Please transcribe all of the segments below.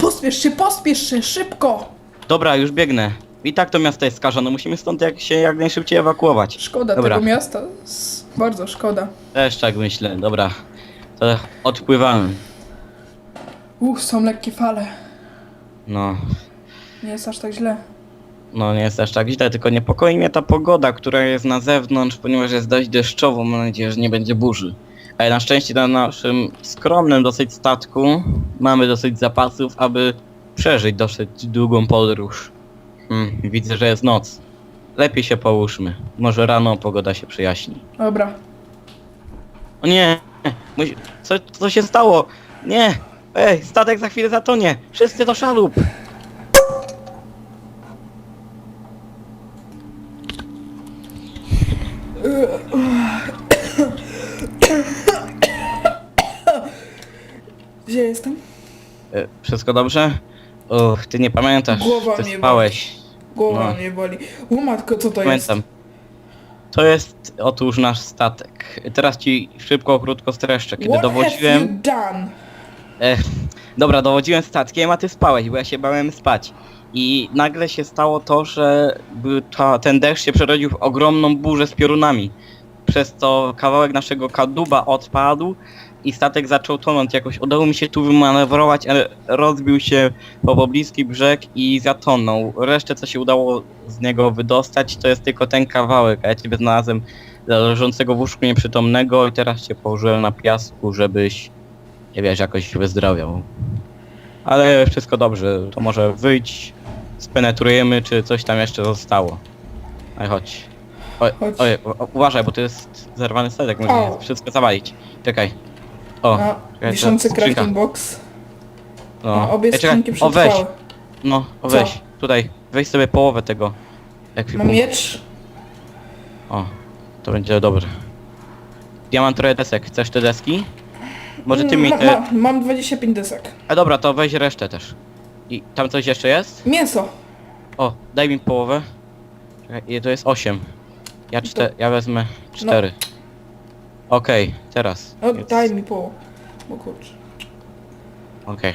Pospiesz się, pospiesz się, szybko! Dobra, już biegnę. I tak to miasto jest skażone, musimy stąd jak się jak najszybciej ewakuować. Szkoda Dobra. tego miasta. S- Bardzo szkoda. Też tak myślę, dobra. To odpływamy. Uff, są lekkie fale. No, Nie jest aż tak źle. no nie jest aż tak źle, tylko niepokoi mnie ta pogoda, która jest na zewnątrz, ponieważ jest dość deszczowo, mam nadzieję, że nie będzie burzy. Ale na szczęście na naszym skromnym dosyć statku mamy dosyć zapasów, aby przeżyć dosyć długą podróż. Hmm, widzę, że jest noc. Lepiej się połóżmy. Może rano pogoda się przyjaśni. Dobra. O nie! Musi... Co, co się stało? Nie! Ej, statek za chwilę zatonie! Wszyscy do szalup! Gdzie jestem? E, wszystko dobrze? Uch, ty nie pamiętasz, Głowa ty mnie spałeś. Głowa No. mnie boli. O matko, co to jest? Pamiętam. To jest otóż nasz statek. Teraz ci szybko, krótko streszczę. Kiedy What dowodziłem... have you done? E, dobra, dowodziłem statkiem, a ty spałeś, bo ja się bałem spać. I nagle się stało to, że ta, ten deszcz się przerodził w ogromną burzę z piorunami. Przez to kawałek naszego kadłuba odpadł i statek zaczął tonąć. Jakoś udało mi się tu wymanewrować, ale rozbił się po pobliski brzeg i zatonął. Resztę, co się udało z niego wydostać, to jest tylko ten kawałek, a ja ciebie znalazłem leżącego w łóżku nieprzytomnego i teraz cię położyłem na piasku, żebyś nie wiesz, jakoś wyzdrowiał. Ale wszystko dobrze, to może wyjść, spenetrujemy, czy coś tam jeszcze zostało. Ale chodź. Oj, Chodź. oj, u- uważaj, bo to jest zerwany statek, O. może wszystko zawalić. Czekaj. O, A, czekaj, wiszący to crafting box. no. A obie Ej, czekaj, skrzynki o weź, przetrwały. no, o Co? weź, tutaj, weź sobie połowę tego Mam ekwipunku. miecz. O, to będzie dobre. Ja mam trochę desek, chcesz te deski? Może ty mi Ma, te... ma, mam 25 desek. A dobra, to weź resztę też. I tam coś jeszcze jest? Mięso. O, daj mi połowę. Czekaj, ile to jest 8. Ja czte, ja wezmę 4. Okej, teraz. Jest- daj mi połowę. Bo kurczę. Okej.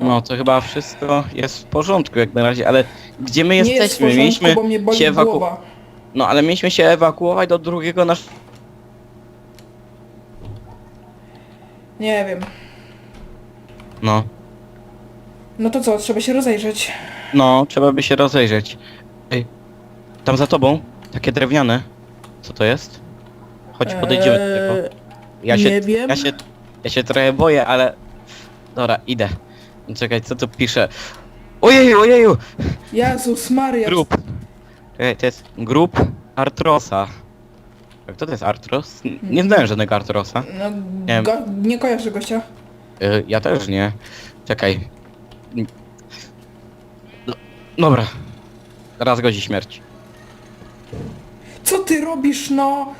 No to chyba wszystko jest w porządku jak na razie, ale gdzie my Nie jest w jesteśmy? porządku, mieliśmy bo mnie boli się ewaku... głowa. No ale mieliśmy się ewakuować do drugiego nasz... Nie wiem. No. No to co, trzeba się rozejrzeć. No, trzeba by się rozejrzeć. Ej, tam za tobą, takie drewniane. Co to jest? Chodź, podejdziemy do tego. Eee, Ja się, nie wiem. Ja się, ja się trochę boję, ale... Dobra, idę. Czekaj, co tu pisze? Ojeju, ojeju! Jezus Maria. Grup. Czekaj, to jest grup Artrosa. Kto to jest Artros? N- Nie znałem żadnego Artrosa. No, wiem. go, nie kojarzę gościa. Y, ja też nie. Czekaj. No, dobra. Raz godzi śmierć. Co ty robisz, no?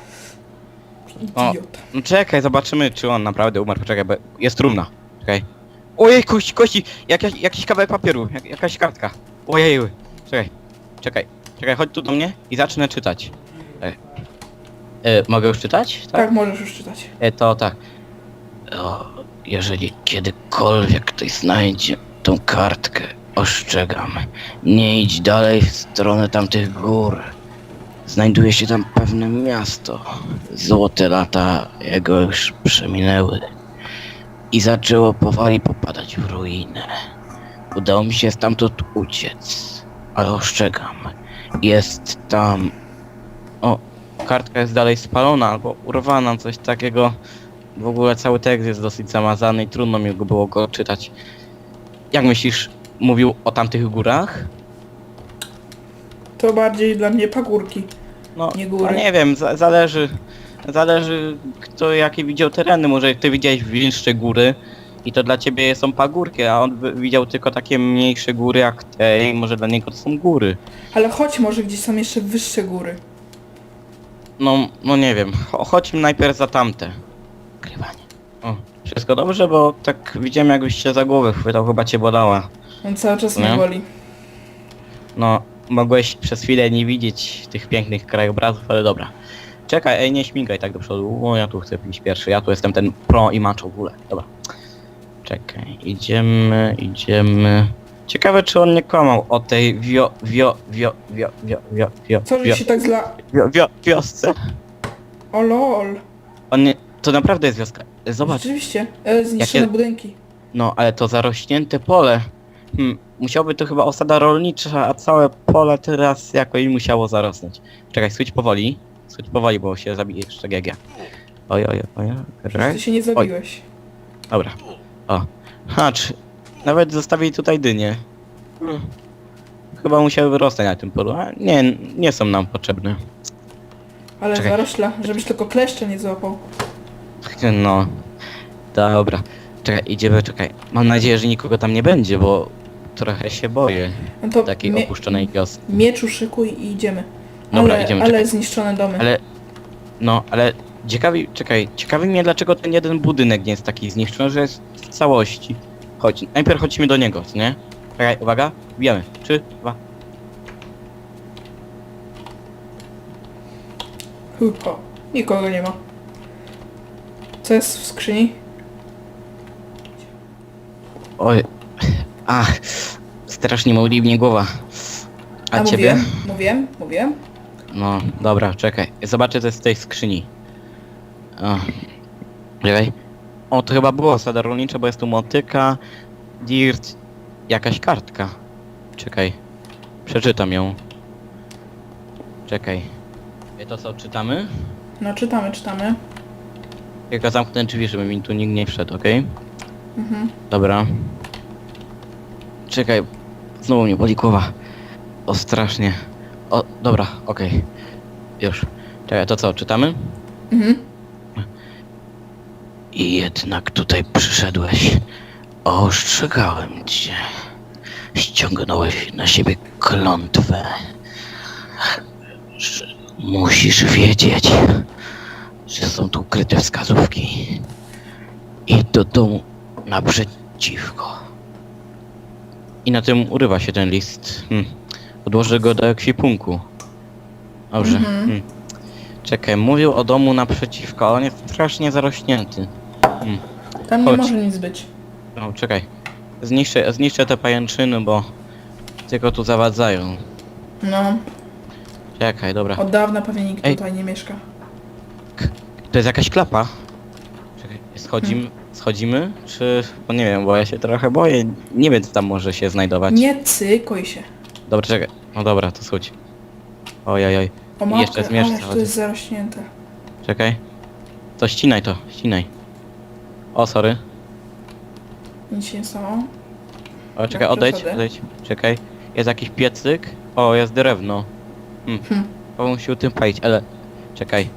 O. No czekaj, zobaczymy, czy on naprawdę umarł. Poczekaj, bo jest trumna. Czekaj. Ojej, kości, kości! Jakaś, jakiś kawałek papieru, jak, jakaś kartka. Ojej, czekaj, czekaj, czekaj, chodź tu do mnie i zacznę czytać. E, e, mogę już czytać? Tak, możesz już czytać. E, to tak. O, jeżeli kiedykolwiek ktoś znajdzie tą kartkę, ostrzegam, nie idź dalej w stronę tamtych gór. Znajduje się tam pewne miasto. Złote lata jego już przeminęły. I zaczęło powoli popadać w ruinę. Udało mi się stamtąd uciec. Ale ostrzegam, jest tam... O, kartka jest dalej spalona albo urwana, coś takiego. W ogóle cały tekst jest dosyć zamazany i trudno mi go było go czytać. Jak myślisz, mówił o tamtych górach? To bardziej dla mnie pagórki. No, Nie góry. no nie wiem, za, zależy, zależy kto jakie widział tereny. Może ty widziałeś wilższe góry i to dla ciebie są pagórki, a on wy- widział tylko takie mniejsze góry jak te i może dla niego to są góry. Ale chodź może gdzieś są jeszcze wyższe góry. No, no nie wiem, Cho- chodźmy najpierw za tamte. Krywanie. O, wszystko dobrze, bo tak widziałem jakbyś się za głowę chwytał, chyba cię bolała. On cały czas mnie Nie? boli. No, mogłeś przez chwilę nie widzieć tych pięknych krajobrazów, ale dobra. Czekaj, ej, nie śmigaj tak do przodu. O, ja tu chcę iść pierwszy. Ja tu jestem ten pro i macho w ogóle. Dobra. Czekaj, idziemy, idziemy. Ciekawe czy on nie kłamał o tej wio, wio, wio, wio, wio, wio, wio, Co, że wio, się tak zla... wio, wio, wiosce. O lol. On nie, to naprawdę jest wioska. Zobacz, Rzeczywiście. E, zniszczone Jakie- budynki. no ale to zarośnięte pole. Hmm, musiałby to chyba osada rolnicza, a całe pole teraz jakoś musiało zarosnąć. Czekaj, switch powoli. Switch powoli, bo się zabije jeszcze GG. Oj, oj, oj, oj. Ty się nie zabiłeś. Dobra. O. Ha, czy... Nawet zostawili tutaj dynie. Chyba musiały wyrosnąć na tym polu, a nie, nie są nam potrzebne. Ale Czekaj. zarośla, żebyś tylko kleszcze nie złapał. No. Dobra. Czekaj, idziemy, czekaj. Mam nadzieję, że nikogo tam nie będzie, bo trochę się boję No to takiej mie opuszczonej wioski. mieczu szykuj i idziemy. Dobra, ale, idziemy, ale czekaj. zniszczone domy. Ale... No, ale ciekawi, czekaj, ciekawi mnie dlaczego ten jeden budynek nie jest taki zniszczony, że jest w całości. Chodź, najpierw chodźmy do niego, co nie? Czekaj, uwaga, bijemy. Trzy, dwa, Hu, O, nikogo nie ma. Co jest w skrzyni? Oj. Ach, strasznie moli mnie głowa. A, ciebie? Mówiłem, mówiłem, mówiłem. No, dobra, czekaj. Zobaczę co jest z tej skrzyni. O. Czekaj. O, to chyba było osada rolnicza, bo jest tu motyka, dirt, jakaś kartka. Czekaj. Przeczytam ją. Czekaj. I to co, czytamy? No czytamy, czytamy. Tylko zamknę drzwi, żeby mi tu nikt nie wszedł, okej? Mhm. Dobra. Czekaj, znowu mnie boli głowa. O, strasznie. O, dobra, okej. Już. Czekaj, to co, czytamy? Mhm. I jednak tutaj przyszedłeś. Ostrzegałem cię. Ściągnąłeś na siebie klątwę. Musisz wiedzieć, że są tu ukryte wskazówki. I do domu naprzeciwko. I na tym urywa się ten list. Hm. Odłożę go do ekwipunku. Dobrze. Mhm. Hmm. Czekaj, mówił o domu naprzeciwko, ale on jest strasznie zarośnięty. Tam nie Chodź. może nic być. No, czekaj. Zniszczę, zniszczę te pajęczyny, bo tylko tu zawadzają. No, Czekaj, dobra. od dawna pewnie nikt Ej. tutaj nie mieszka. To jest jakaś klapa? Czekaj, schodzimy, schodzimy? Czy... Bo nie wiem, bo ja się trochę boję. Nie wiem, co tam może się znajdować. Nie cykuj się. Dobra, czekaj. No dobra, to schodź. Ojej, O I matkę, jeszcze zmierzch ależ to zachodzi. jest zarośnięte. czekaj. To ścinaj to, ścinaj. O, sorry. Nic się nie stało. O, czekaj, Jak odejdź, przesady? odejdź. Czekaj. Jest jakiś piecyk. O, jest drewno. Hmm. Hm. Powiem się tym palić, ale... Czekaj.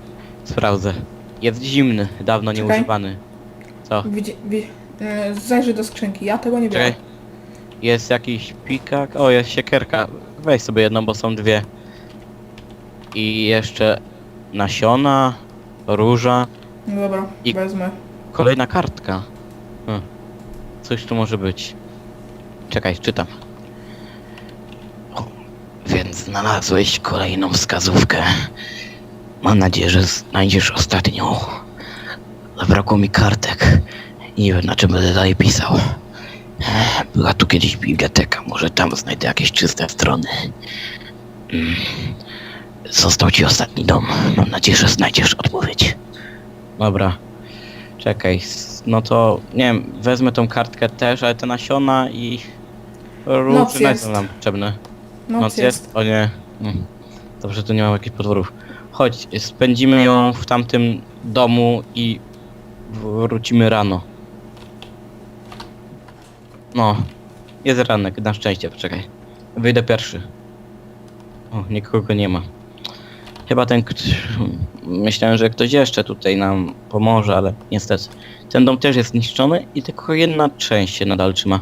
Sprawdzę. Jest zimny, dawno Czekaj. nieużywany. Co? Widzi, wi, e, zajrzyj do skrzynki, ja tego nie. Czekaj. Jest jakiś pikak. O, jest siekierka. Weź sobie jedną, bo są dwie. I jeszcze nasiona, róża, No dobra, I- wezmę. kolejna kartka. Hm. Coś tu może być. Czekaj, czytam. O, więc znalazłeś kolejną wskazówkę. Mam nadzieję, że znajdziesz ostatnią. Zabrakło mi kartek. Nie wiem na czym będę dalej pisał. Była tu kiedyś biblioteka, może tam znajdę jakieś czyste strony. Mm. Został ci ostatni dom. Mam nadzieję, że znajdziesz odpowiedź. Dobra. Czekaj, no to nie wiem, wezmę tą kartkę też, ale te nasiona i różne są nam potrzebne. Noc, Noc jest. jest? O nie. Mm. Dobrze, tu nie mam jakichś potworów. Chodź, spędzimy ją w tamtym domu i wrócimy rano. No, jest ranek, na szczęście, poczekaj. Wyjdę pierwszy. O, nikogo nie ma. Chyba ten... Myślałem, że ktoś jeszcze tutaj nam pomoże, ale niestety. Ten dom też jest zniszczony i tylko jedna część się nadal trzyma.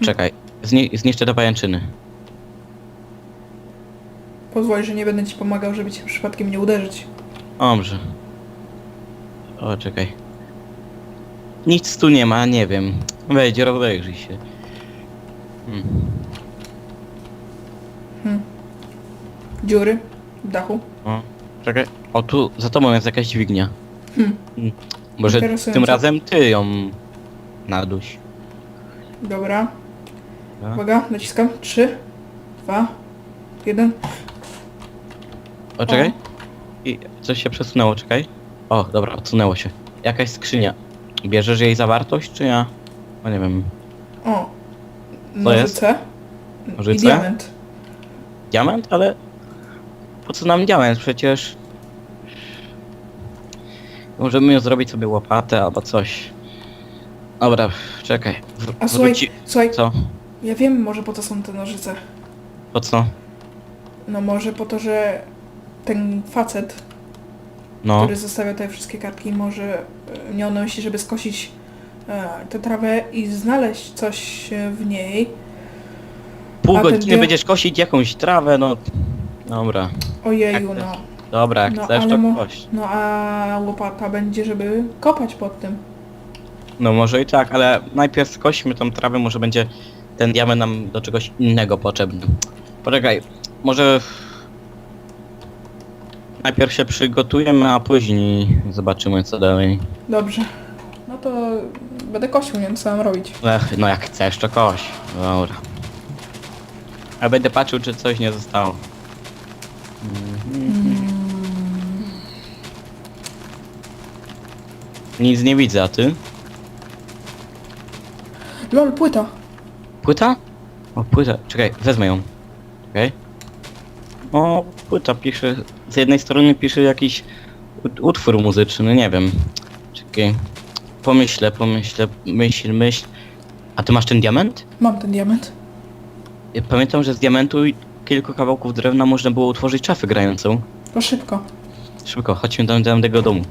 Czekaj, zni zniszczę te pajęczyny. Pozwól, że nie będę ci pomagał, żeby cię przypadkiem nie uderzyć. Dobrze. O, czekaj. Nic tu nie ma, nie wiem. Wejdź, rozejrzyj się. Hmm. Dziury w dachu. O, czekaj. O, tu za tobą jest jakaś dźwignia. Hm. Hmm. Może Interesujące. tym razem ty ją Naduś. Dobra. Dobra. Uwaga, naciskam. Trzy, dwa, jeden. O, czekaj. I coś się przesunęło, czekaj. O, dobra, odsunęło się. Jakaś skrzynia. Bierzesz jej zawartość, czy ja? No nie wiem. O. Nożyce. Nożyce? I diament. Diament? Ale... Po co nam diament? Przecież... Możemy zrobić sobie łopatę albo coś. Dobra, czekaj. A słuchaj, wróci- słuchaj, Co? ja wiem może po co są te nożyce. Po co? No może po to, że ten facet, No. który zostawia te wszystkie kartki, może e, na myśli, żeby skosić e, tę trawę i znaleźć coś e, w niej. Pół a godziny dia- będziesz kosić jakąś trawę, no... Dobra, Ojeju, no. dobra, jak No, chcesz ale to mo- kość. No a łopata będzie, żeby kopać pod tym. No może i tak, ale najpierw skośmy tą trawę, może będzie ten diament nam do czegoś innego potrzebny. Poczekaj, może... Najpierw się przygotujemy, a później zobaczymy co dalej. Dobrze. No to będę kosił, nie wiem co mam robić. Ech, no jak chcesz, to koś. Dobra. A będę patrzył, czy coś nie zostało. Nic nie widzę, a ty? Lol, płyta. Płyta? O, płyta. Czekaj, wezmę ją. Czekaj. O, płyta pisze... Z jednej strony pisze jakiś ut- utwór muzyczny, nie wiem. Czekaj. Pomyślę, pomyślę, myśl, myśl. A ty masz ten diament? Mam ten diament. Ja pamiętam, że z diamentu i kilku kawałków drewna można było utworzyć szafę grającą. To szybko. Szybko, chodźmy do, do tego domu.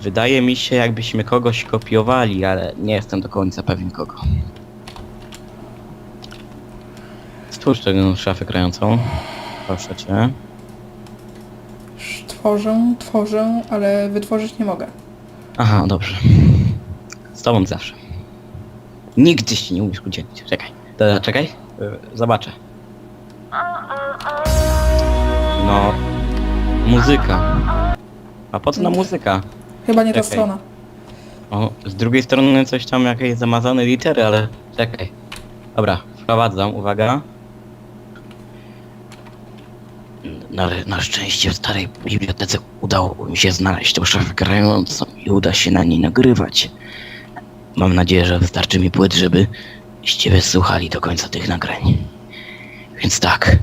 Wydaje mi się, jakbyśmy kogoś kopiowali, ale nie jestem do końca pewien kogo. Stwórz tę szafę grającą. Proszę cię. Tworzę, tworzę, ale wytworzyć nie mogę. Aha, dobrze. Z tobą zawsze. Nigdy się nie umiesz udzielić. Czekaj. To, czekaj. Y, Zobaczę. No. Muzyka. A po co na muzyka? Chyba nie ta Czekaj. strona. O, z drugiej strony coś tam jakieś zamazane litery, ale czekaj. Dobra, wprowadzam, uwaga. Na, na szczęście w starej bibliotece udało mi się znaleźć tą szafę grającą i uda się na niej nagrywać. Mam nadzieję, że wystarczy mi płyt, żeby ście słuchali do końca tych nagrań. Więc tak,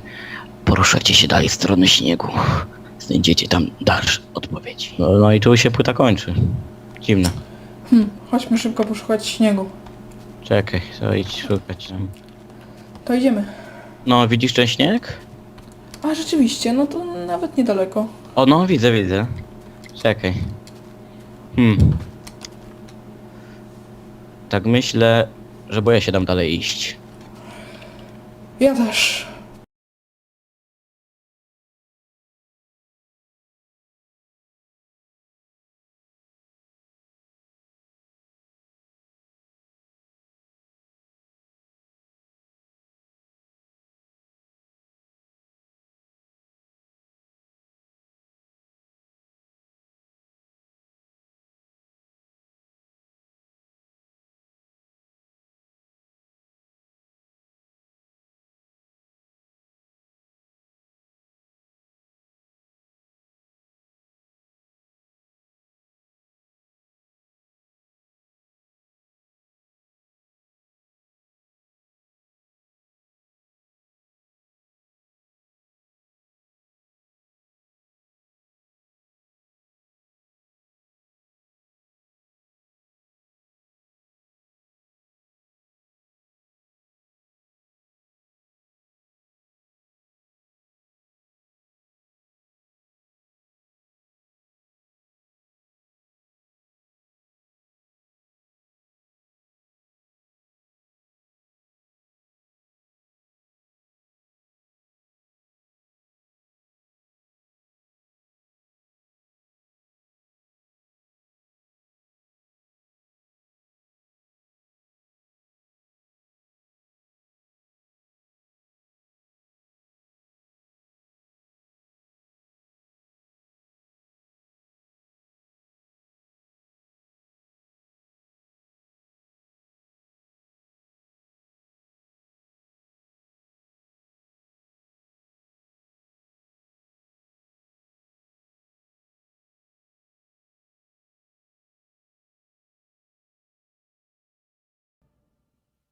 poruszacie się dalej w stronę śniegu. Znajdziecie tam dalsze odpowiedzi. No, no i tu się płyta kończy. Dziwne. Hm, chodźmy szybko poszukać śniegu. Czekaj, to idź szukać tam. To idziemy. No, widzisz ten śnieg? A rzeczywiście, no to nawet niedaleko. O, no, widzę, widzę. Czekaj. Hmm. Tak myślę, że boję się tam dalej iść. Ja też.